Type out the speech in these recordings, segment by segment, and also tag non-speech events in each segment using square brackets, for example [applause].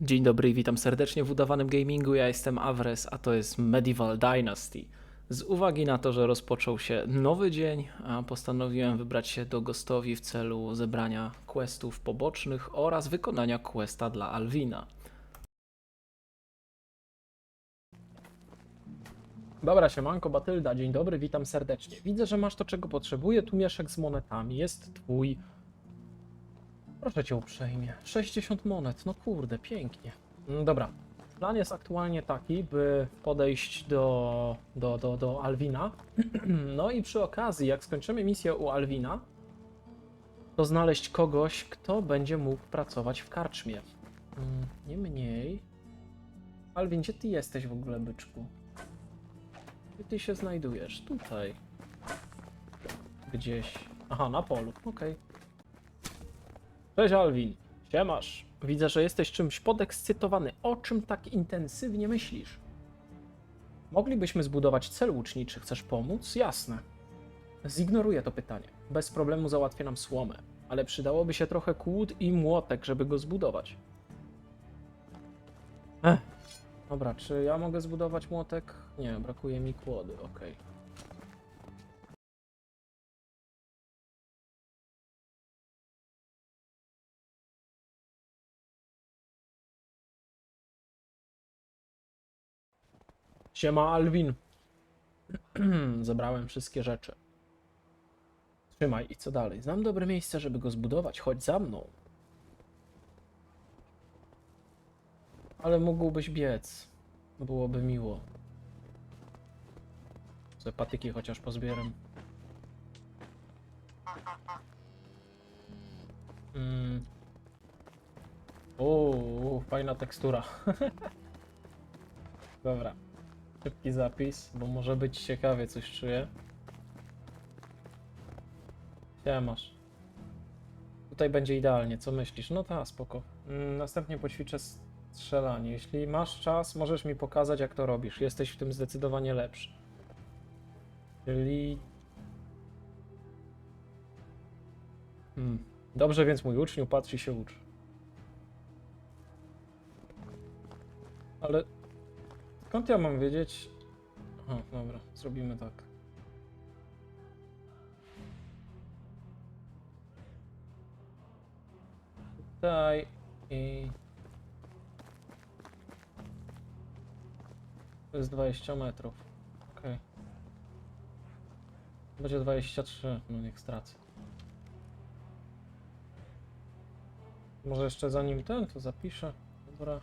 Dzień dobry i witam serdecznie w udawanym gamingu. Ja jestem Avres, a to jest Medieval Dynasty. Z uwagi na to, że rozpoczął się nowy dzień, postanowiłem wybrać się do Gostowi w celu zebrania questów pobocznych oraz wykonania questa dla Alwina. Dobra, siemanko, Batylda, dzień dobry, witam serdecznie. Widzę, że masz to, czego potrzebuję. Tu mieszek z monetami, jest twój. Proszę cię uprzejmie. 60 monet, no kurde, pięknie. Mm, Dobra. Plan jest aktualnie taki, by podejść do, do, do, do Alwina. [clears throat] No i przy okazji, jak skończymy misję u Alwina, to znaleźć kogoś, kto będzie mógł pracować w karczmie. Mm, Nie mniej. Alwin, gdzie ty jesteś w ogóle, byczku? Gdzie ty się znajdujesz? Tutaj. Gdzieś. Aha, na polu. Okej. Cześć Alwin. Siemasz. Widzę, że jesteś czymś podekscytowany. O czym tak intensywnie myślisz? Moglibyśmy zbudować cel łuczniczy. Chcesz pomóc? Jasne. Zignoruję to pytanie. Bez problemu załatwię nam słomę. Ale przydałoby się trochę kłód i młotek, żeby go zbudować. Ech. Dobra, czy ja mogę zbudować młotek? Nie, brakuje mi kłody, okej. Siema Alwin. [clears throat] Zebrałem wszystkie rzeczy. Trzymaj i co dalej? Znam dobre miejsce, żeby go zbudować. Chodź za mną. Ale mógłbyś biec. Byłoby miło. Ze patyki chociaż pozbieram. Mm. Uuu, fajna tekstura. [laughs] Dobra. Szybki zapis, bo może być ciekawie, coś czuję. Siemasz. Tutaj będzie idealnie, co myślisz? No ta, spoko. Mm, Następnie poćwiczę strzelanie. Jeśli masz czas, możesz mi pokazać, jak to robisz. Jesteś w tym zdecydowanie lepszy. Czyli... Hmm. Dobrze, więc mój uczniu, patrz i się uczy. Ale skąd ja mam wiedzieć? Aha, dobra, zrobimy tak. Tutaj i... To jest 20 metrów. Okej. Będzie 23, no niech stracę. Może jeszcze zanim ten, to zapiszę. Dobra.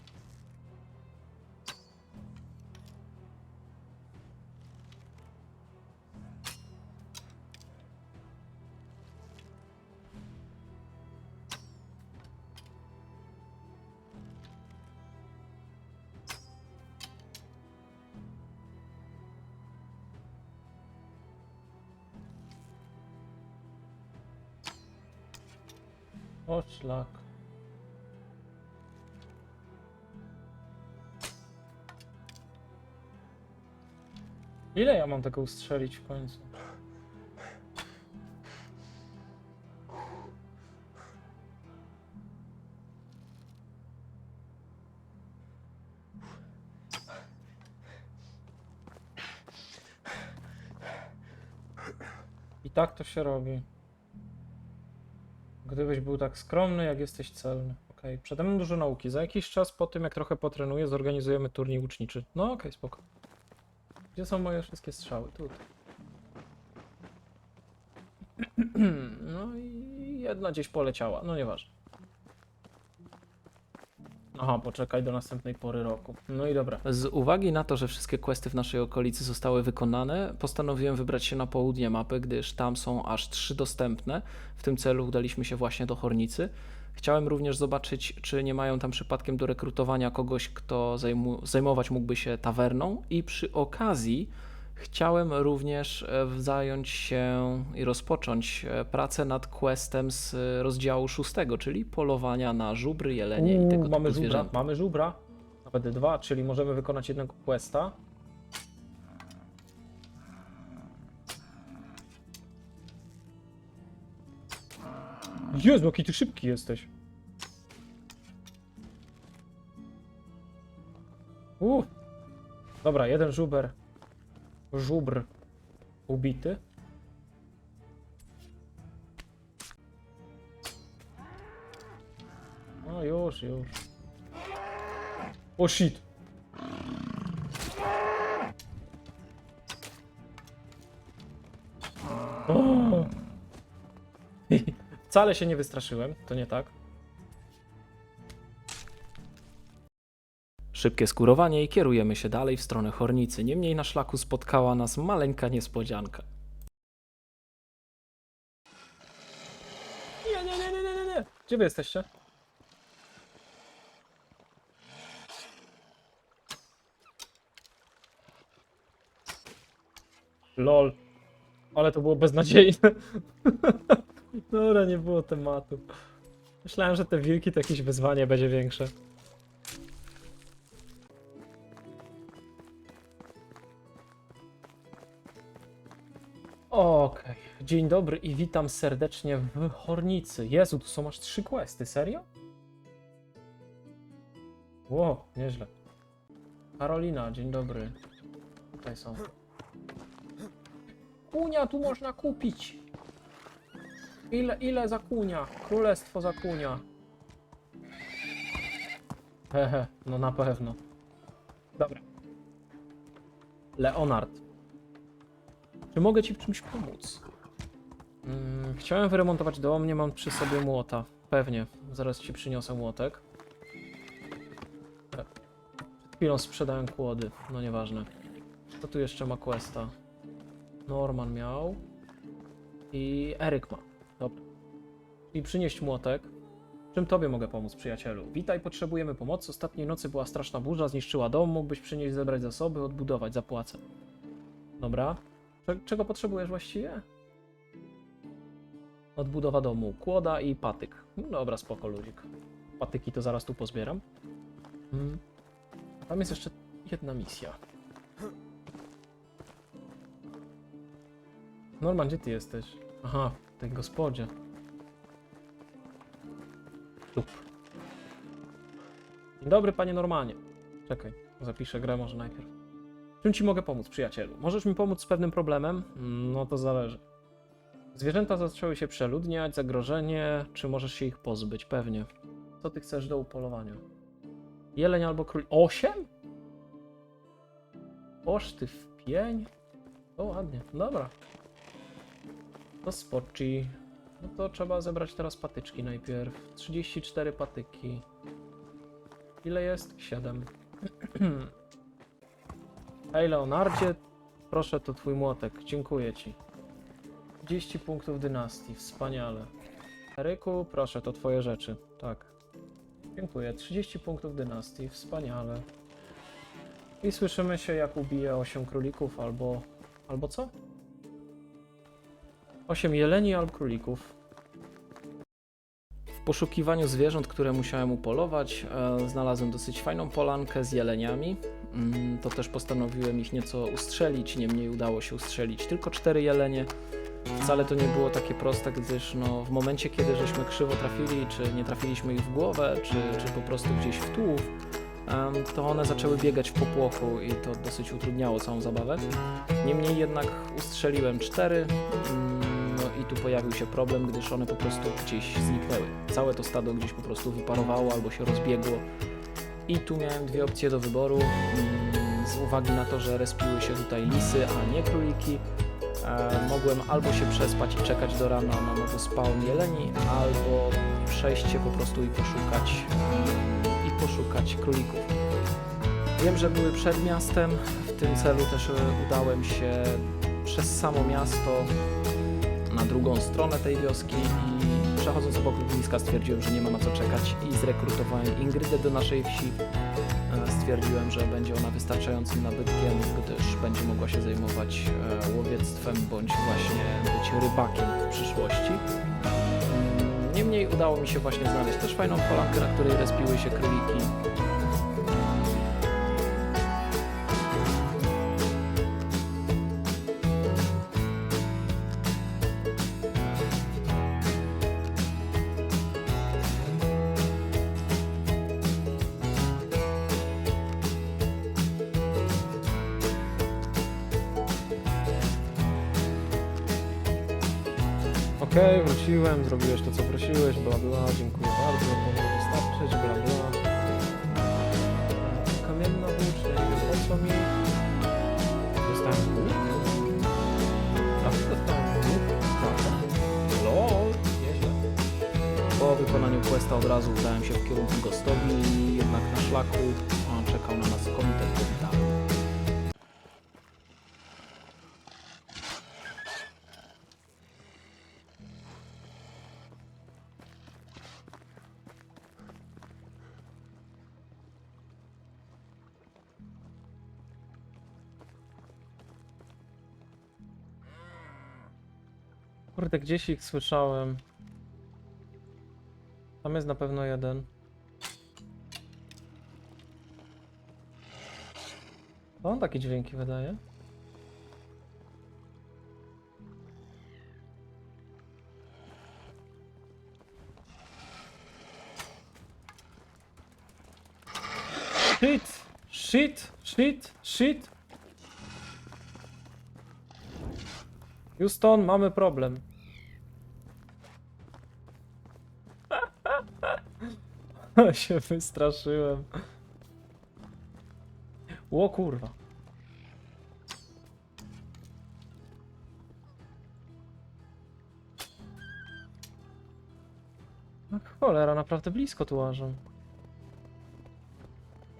Szlak. Ile ja mam tego ustrzelić w końcu? I tak to się robi. Gdybyś był tak skromny, jak jesteś celny. Okej, przede mną dużo nauki. Za jakiś czas po tym, jak trochę potrenuję, zorganizujemy turniej łuczniczy. No okej, spoko. Gdzie są moje wszystkie strzały? Tutaj. [clears throat] No i jedna gdzieś poleciała. No nieważne. Aha, poczekaj do następnej pory roku. No i dobra. Z uwagi na to, że wszystkie questy w naszej okolicy zostały wykonane, postanowiłem wybrać się na południe mapy, gdyż tam są aż trzy dostępne. W tym celu udaliśmy się właśnie do Hornicy. Chciałem również zobaczyć, czy nie mają tam przypadkiem do rekrutowania kogoś, kto zajmować mógłby się tawerną i przy okazji chciałem również e, zająć się i rozpocząć e, pracę nad questem z e, rozdziału szóstego, czyli polowania na żubry, jelenie i tego Uuu, mamy typu żubra, zwierzęta. mamy żubra. Nawet dwa, czyli możemy wykonać jednego questa. Jezu, jaki ty szybki jesteś. U. Dobra, jeden żuber. Żubr. Ubity. No już, już. O shit. O! [gasps] Wcale się nie wystraszyłem, to nie tak. Szybkie skurowanie i kierujemy się dalej w stronę Hornicy. Niemniej na szlaku spotkała nas maleńka niespodzianka. Nie, nie, nie, nie, nie, nie, nie. Gdzie wy jesteście? Lol. Ale to było beznadziejne. [laughs] Dobra, nie było tematu. Myślałem, że te wilki to jakieś wyzwanie będzie większe. Okej, dzień dobry i witam serdecznie w Hornicy. Jezu, tu są aż trzy questy, serio? Ło, nieźle. Karolina, dzień dobry. Tutaj są. Kunia tu można kupić. Ile, ile za kunia? Królestwo za kunia. Hehe, no na pewno. Dobra. Leonard. Czy mogę ci w czymś pomóc? Mm, chciałem wyremontować dom, nie mam przy sobie młota. Pewnie, zaraz ci przyniosę młotek. E, Przed chwilą sprzedałem kłody, no nieważne. Kto tu jeszcze ma questa? Norman miał. I Eryk ma. Dobra. I przynieść młotek. Czym tobie mogę pomóc, przyjacielu? Witaj, potrzebujemy pomocy. Ostatniej nocy była straszna burza, zniszczyła dom. Mógłbyś przynieść, zebrać zasoby, odbudować, zapłacę. Dobra. Cze- Czego potrzebujesz właściwie? Odbudowa domu, kłoda i patyk. No Dobra, spoko ludzik. Patyki to zaraz tu pozbieram. Mm. Tam jest jeszcze jedna misja. Norman, gdzie ty jesteś? Aha, w tej gospodzie. Dobry, panie Normanie. Czekaj, zapiszę grę może najpierw. Czym ci mogę pomóc, przyjacielu? Możesz mi pomóc z pewnym problemem? Mm, No to zależy. Zwierzęta zaczęły się przeludniać, zagrożenie, czy możesz się ich pozbyć? Pewnie. Co ty chcesz do upolowania? Jeleń albo król... Osiem? Oż ty w pień? O, ładnie. Dobra. To spoczy. No to trzeba zebrać teraz patyczki najpierw. 34 patyki. Ile jest? 7. [clears throat] Hej Leonardzie, proszę to twój młotek, dziękuję ci. 30 punktów dynastii, wspaniale. Eryku, proszę to twoje rzeczy, tak. Dziękuję, 30 punktów dynastii, wspaniale. I słyszymy się jak ubije 8 królików albo... albo co? 8 jeleni albo królików. W poszukiwaniu zwierząt, które musiałem upolować, e, znalazłem dosyć fajną polankę z jeleniami. Mm, To też postanowiłem ich nieco ustrzelić, niemniej udało się ustrzelić tylko cztery jelenie. Wcale to nie było takie proste, gdyż no, w momencie, kiedy żeśmy krzywo trafili, czy nie trafiliśmy ich w głowę, czy, czy po prostu gdzieś w tułów, to one zaczęły biegać w popłochu i to dosyć utrudniało całą zabawę. Niemniej jednak ustrzeliłem cztery. mm, No i tu pojawił się problem, gdyż one po prostu gdzieś zniknęły. Całe to stado gdzieś po prostu wyparowało albo się rozbiegło. I tu miałem dwie opcje do wyboru. mm, Z uwagi na to, że respiły się tutaj lisy, a nie króliki, e, mogłem albo się przespać i czekać do rana na nowy spawn jeleni, albo przejść się po prostu i poszukać, i poszukać królików. Wiem, że były przed miastem. W tym celu też e, udałem się przez samo miasto na drugą stronę tej wioski i przechodząc obok lotniska stwierdziłem, że nie ma na co czekać i zrekrutowałem Ingrydę do naszej wsi. E, Stwierdziłem, że będzie ona wystarczającym nabytkiem, gdyż będzie mogła się zajmować e, łowiectwem bądź właśnie być rybakiem w przyszłości. Niemniej udało mi się właśnie znaleźć też fajną polankę, na której respiły się króliki. Wróciłem, zrobiłeś to co prosiłeś, bla bla, dziękuję bardzo, może wystarczyć, bla bla. Kamienna włócznia, nie co mi. Dostałem? A, dostałem łuk? Tak. Lol, nieźle. Po wykonaniu questa od razu udałem się w kierunku Ghostowi, jednak na szlaku czekał na nas komitet powitalny. Kurde, gdzieś ich słyszałem. Tam jest na pewno jeden. To on takie dźwięki wydaje? Shit! Shit! Shit! Shit! Houston, mamy problem. [laughs] się wystraszyłem. O kurwa. No cholera, naprawdę blisko tu łażą.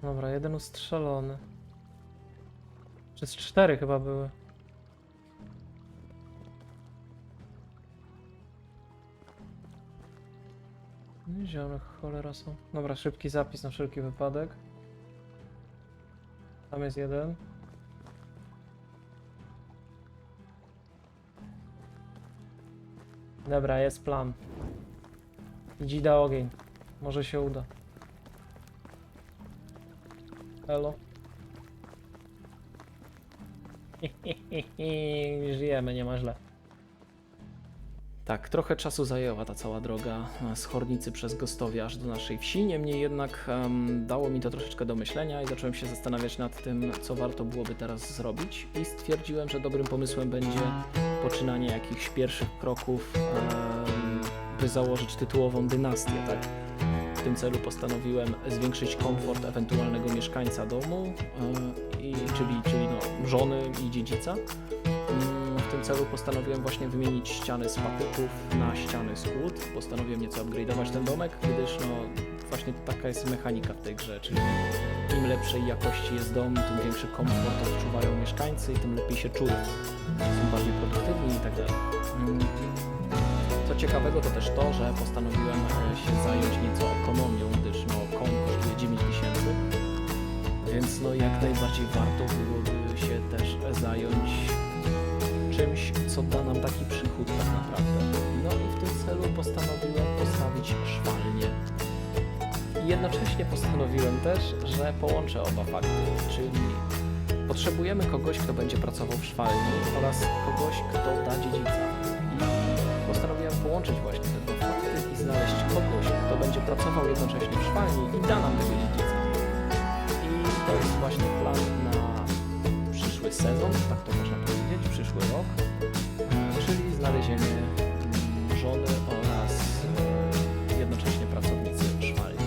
Dobra, jeden ustrzelony. Przez cztery chyba były. No Gdzie one cholera są? Dobra, szybki zapis na wszelki wypadek. Tam jest jeden. Dobra, jest plan. Dzida ogień. Może się uda. Elo. [laughs] Żyjemy, nie ma źle. Tak, trochę czasu zajęła ta cała droga e, z Chornicy przez Gostowie aż do naszej wsi, niemniej jednak em, dało mi to troszeczkę do myślenia i zacząłem się zastanawiać nad tym, co warto byłoby teraz zrobić i stwierdziłem, że dobrym pomysłem będzie poczynanie jakichś pierwszych kroków, em, by założyć tytułową dynastię, tak? W tym celu postanowiłem zwiększyć komfort ewentualnego mieszkańca domu, e, i, czyli, czyli no, żony i dziedzica. Mm, W tym celu postanowiłem właśnie wymienić ściany z patyków na ściany z kłód. Postanowiłem nieco upgrade'ować ten domek, gdyż no właśnie taka jest mechanika w tej grze, czyli im lepszej jakości jest dom, tym większy komfort odczuwają mieszkańcy i tym lepiej się czują. Są bardziej produktywni i tak dalej. Co ciekawego to też to, że postanowiłem e, się zająć nieco ekonomią, gdyż no koń kosztuje 9 tysięcy, więc no jak najbardziej warto byłoby się też zająć czymś, co da nam taki przychód tak naprawdę. No i w tym celu postanowiłem postawić szwalnię. I jednocześnie postanowiłem też, że połączę oba fakty, czyli potrzebujemy kogoś, kto będzie pracował w szwalni oraz kogoś, kto da dziedzica. I postanowiłem połączyć właśnie te dwa fakty i znaleźć kogoś, kto będzie pracował jednocześnie w szwalni i da nam tego dziedzica. I to jest właśnie plan na przyszły sezon, tak to można powiedzieć, przyszły rok, czyli znalezienie żony oraz e, jednocześnie pracownicy szwalni.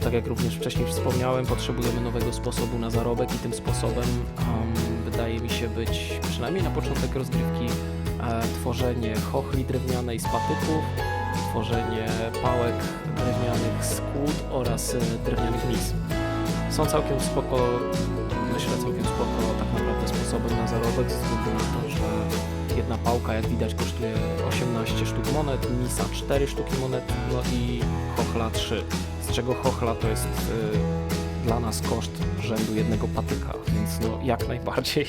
Tak jak również wcześniej wspomniałem, potrzebujemy nowego sposobu na zarobek i tym sposobem em, wydaje mi się być, przynajmniej na początek rozgrywki, e, tworzenie chochli drewnianej z patyków, tworzenie pałek drewnianych z kłód oraz e, drewnianych mis. Są całkiem spoko, myślę całkiem spoko tak naprawdę sposobem na zarobek, ze względu na to, że jedna pałka jak widać kosztuje 18 sztuk monet, misa 4 sztuki monet, no i chochla 3, z czego chochla to jest y, dla nas koszt rzędu jednego patyka, więc no jak najbardziej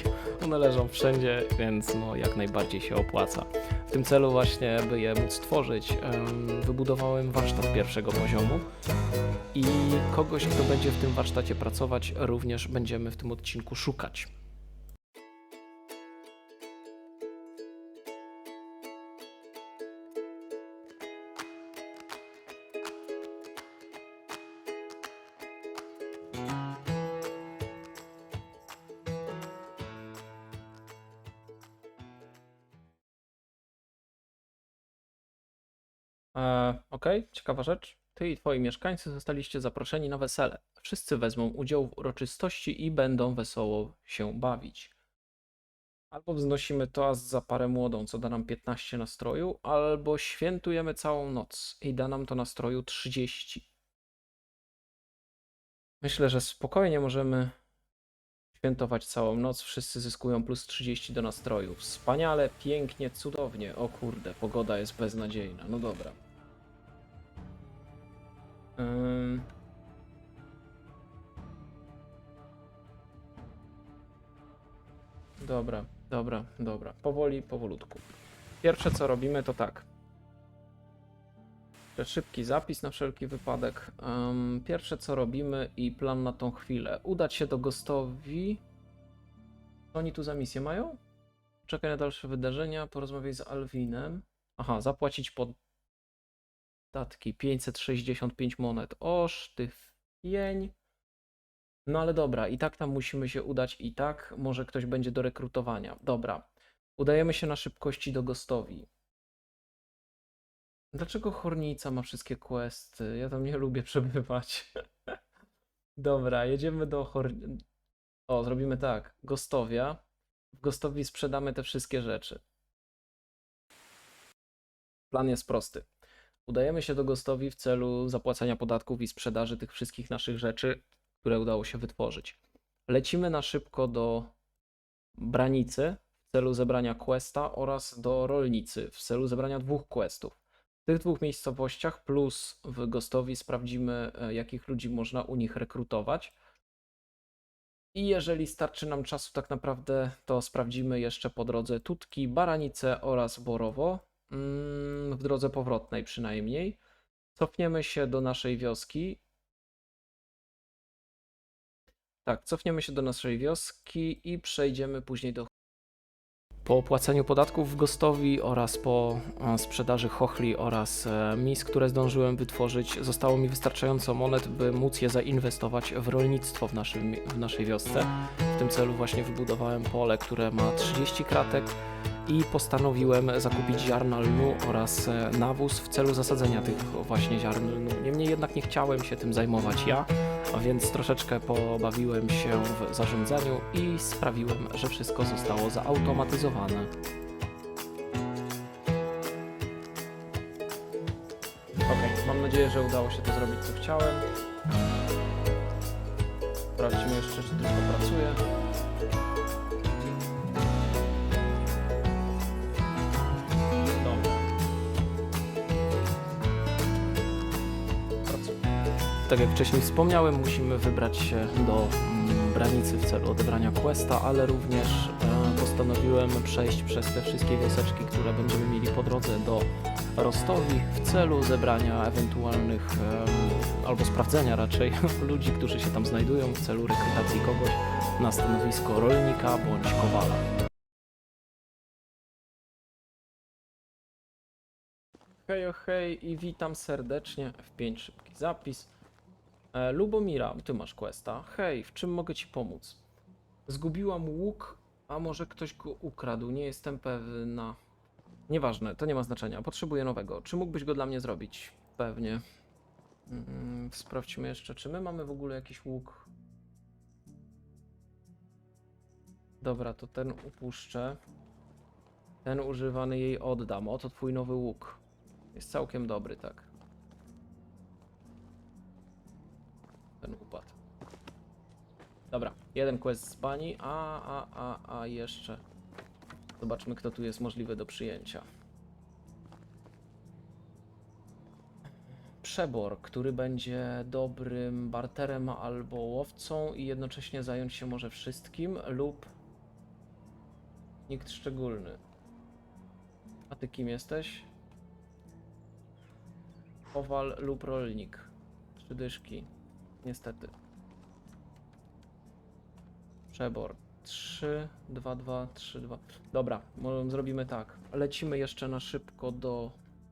one leżą wszędzie, więc no jak najbardziej się opłaca. W tym celu właśnie, by je móc tworzyć, em, wybudowałem warsztat pierwszego poziomu i kogoś, kto będzie w tym warsztacie pracować, również będziemy w tym odcinku szukać. E, Okej, ciekawa rzecz. Ty i twoi mieszkańcy zostaliście zaproszeni na wesele. Wszyscy wezmą udział w uroczystości i będą wesoło się bawić. Albo wznosimy toast za parę młodą, co da nam 15 nastroju, albo świętujemy całą noc i da nam to nastroju 30. Myślę, że spokojnie możemy świętować całą noc. Wszyscy zyskują plus 30 do nastroju. Wspaniale, pięknie, cudownie. O kurde, pogoda jest beznadziejna. No dobra. Dobra, dobra, dobra. Powoli, powolutku. Pierwsze co robimy to tak. Szybki zapis na wszelki wypadek. Ym, pierwsze co robimy i plan na tą chwilę. Udać się do gostowi. Co oni tu za misję mają? Czekaj na dalsze wydarzenia, porozmawiaj z Alwinem. Aha, zapłacić podatki 565 monet. Oż ty pień. No ale dobra, i tak tam musimy się udać i tak. Może ktoś będzie do rekrutowania. Dobra. Udajemy się na szybkości do gostowi. Dlaczego Hornica ma wszystkie questy? Ja tam nie lubię przebywać. [laughs] Dobra, jedziemy do Hor... O, zrobimy tak. Gostowia. W Gostowi sprzedamy te wszystkie rzeczy. Plan jest prosty. Udajemy się do Gostowi w celu zapłacenia podatków i sprzedaży tych wszystkich naszych rzeczy, które udało się wytworzyć. Lecimy na szybko do Branicy w celu zebrania questa oraz do Rolnicy w celu zebrania dwóch questów. W tych dwóch miejscowościach plus w Gostowi sprawdzimy, e, jakich ludzi można u nich rekrutować. I jeżeli starczy nam czasu, tak naprawdę, to sprawdzimy jeszcze po drodze Tutki, Baranice oraz Borowo. Mm, W drodze powrotnej przynajmniej. Cofniemy się do naszej wioski. Tak, cofniemy się do naszej wioski i przejdziemy później do. Po opłaceniu podatków w Gostowi oraz po e, sprzedaży chochli oraz e, mis, które zdążyłem wytworzyć, zostało mi wystarczająco monet, by móc je zainwestować w rolnictwo w, naszym, w naszej wiosce. W tym celu właśnie wybudowałem pole, które ma 30 kratek i postanowiłem zakupić ziarna lnu oraz e, nawóz w celu zasadzenia tych właśnie ziarn lnu. Niemniej jednak nie chciałem się tym zajmować ja, a więc troszeczkę pobawiłem się w zarządzaniu i sprawiłem, że wszystko zostało zautomatyzowane. Ok, mam nadzieję, że udało się to zrobić co chciałem. Sprawdźmy jeszcze, czy wszystko pracuje. Tak jak wcześniej wspomniałem, musimy wybrać się do mm, Branicy w celu odebrania questa, ale również e, postanowiłem przejść przez te wszystkie wioseczki, które będziemy mieli po drodze do Rostowi w celu zebrania ewentualnych em, albo sprawdzenia raczej [laughs] ludzi, którzy się tam znajdują w celu rekrutacji kogoś na stanowisko rolnika bądź kowala. Hej, hej i witam serdecznie. F5 szybki zapis. E, Lubomira, ty masz questa. Hej, w czym mogę ci pomóc? Zgubiłam łuk, a może ktoś go ukradł, nie jestem pewna. Nieważne, to nie ma znaczenia. Potrzebuję nowego. Czy mógłbyś go dla mnie zrobić? Pewnie. Mm, sprawdźmy jeszcze, czy my mamy w ogóle jakiś łuk. Dobra, to ten upuszczę. Ten używany jej oddam. Oto twój nowy łuk. Jest całkiem dobry, tak. Ten upadł. Dobra, jeden quest z pani, a, a, a, a jeszcze. Zobaczmy, kto tu jest możliwy do przyjęcia. Przebor, który będzie dobrym barterem albo łowcą i jednocześnie zająć się może wszystkim, lub nikt szczególny. A ty kim jesteś? Kowal lub rolnik. Trzy dyszki. Niestety. Przebor. 3, 2, 2, 3, 2. Dobra, zrobimy tak. Lecimy jeszcze na szybko do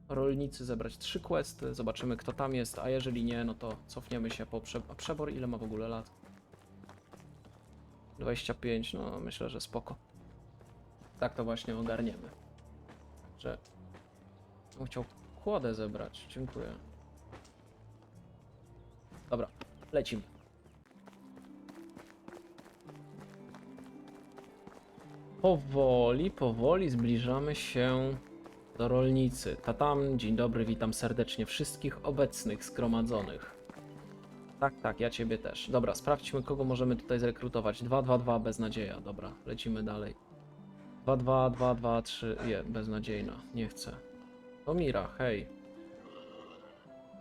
rolnicy zebrać trzy questy, zobaczymy kto tam jest, a jeżeli nie, no to cofniemy się po prze... a przebor. Ile ma w ogóle lat? 25, no myślę, że spoko. Tak to właśnie ogarniemy. Że bym chciał kłodę zebrać. Dziękuję. Dobra, lecimy. Powoli, powoli zbliżamy się do rolnicy. Tatam, dzień dobry, witam serdecznie wszystkich obecnych, zgromadzonych. Tak, tak, ja ciebie też. Dobra, sprawdźmy, kogo możemy tutaj zrekrutować. 2, 2, 2, beznadzieja. Dobra, lecimy dalej. 2, 2, 2, 2, 3, je, beznadziejna. Nie chcę. To Mira, hej.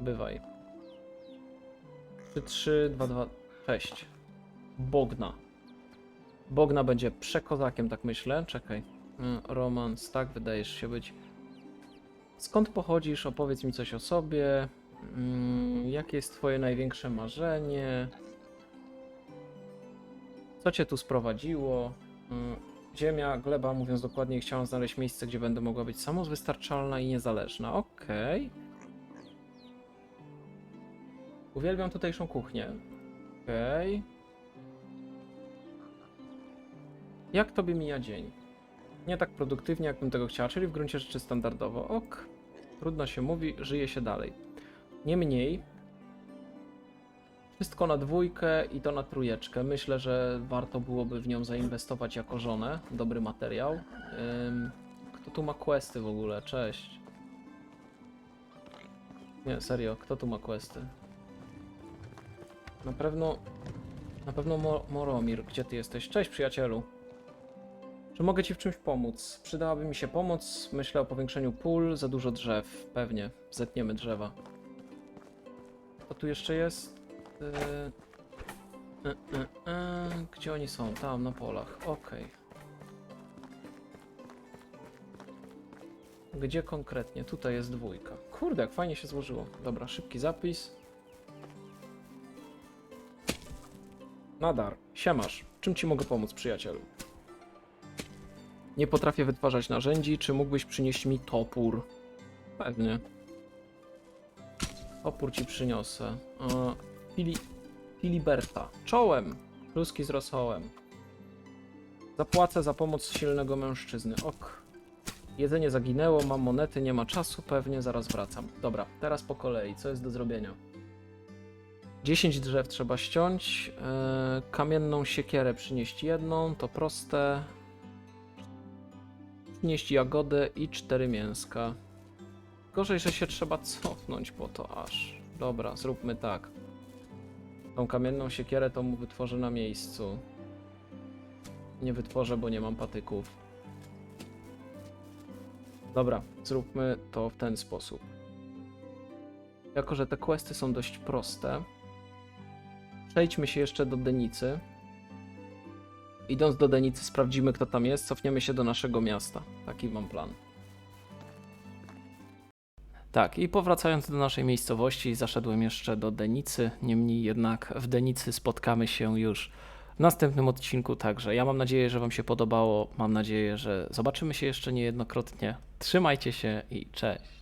Bywaj. 3, 3, 2, 2, 6. Bogna. Bogna będzie przekozakiem, tak myślę. Czekaj. Mm, Romans, tak, wydajesz się być. Skąd pochodzisz? Opowiedz mi coś o sobie. Mm, jakie jest twoje największe marzenie? Co cię tu sprowadziło? Mm, ziemia, gleba, mówiąc dokładniej, chciałam znaleźć miejsce, gdzie będę mogła być samowystarczalna i niezależna. Okej. Uwielbiam tutejszą kuchnię. Okej. Jak tobie mija dzień? Nie tak produktywnie, jakbym tego chciała, czyli w gruncie rzeczy standardowo. Ok, trudno się mówi, żyje się dalej. Niemniej, wszystko na dwójkę i to na trójeczkę. Myślę, że warto byłoby w nią zainwestować jako żonę. Dobry materiał. Ym, kto tu ma questy w ogóle? Cześć. Nie, serio, kto tu ma questy? Na pewno... Na pewno Mo Moromir, gdzie ty jesteś? Cześć przyjacielu. Czy mogę ci w czymś pomóc? Przydałaby mi się pomoc. Myślę o powiększeniu pól, za dużo drzew. Pewnie, zetniemy drzewa. Co tu jeszcze jest? Yy... e, e, e, Gdzie oni są? Tam, na polach. Okej. Gdzie konkretnie? Tutaj jest dwójka. Kurde, jak fajnie się złożyło. Dobra, szybki zapis. Nadar, siemasz. Czym ci mogę pomóc, przyjacielu? Nie potrafię wytwarzać narzędzi. Czy mógłbyś przynieść mi topór? Pewnie. Topór ci przyniosę. E, Fili... Filiberta. Czołem! Kluski z rosołem. Zapłacę za pomoc silnego mężczyzny. Ok. Jedzenie zaginęło, mam monety, nie ma czasu, pewnie zaraz wracam. Dobra, teraz po kolei. Co jest do zrobienia? 10 drzew trzeba ściąć. E, kamienną siekierę przynieść jedną, to proste. Przynieść jagodę i cztery mięska. Gorzej, że się trzeba cofnąć po to aż. Dobra, zróbmy tak. Tą kamienną siekierę to mu wytworzę na miejscu. Nie wytworzę, bo nie mam patyków. Dobra, zróbmy to w ten sposób. Jako, że te questy są dość proste, przejdźmy się jeszcze do Denicy. Idąc do Denicy sprawdzimy kto tam jest, cofniemy się do naszego miasta. Taki mam plan. Tak, i powracając do naszej miejscowości, zaszedłem jeszcze do Denicy. Niemniej jednak w Denicy spotkamy się już w następnym odcinku. Także ja mam nadzieję, że Wam się podobało. Mam nadzieję, że zobaczymy się jeszcze niejednokrotnie. Trzymajcie się i cześć.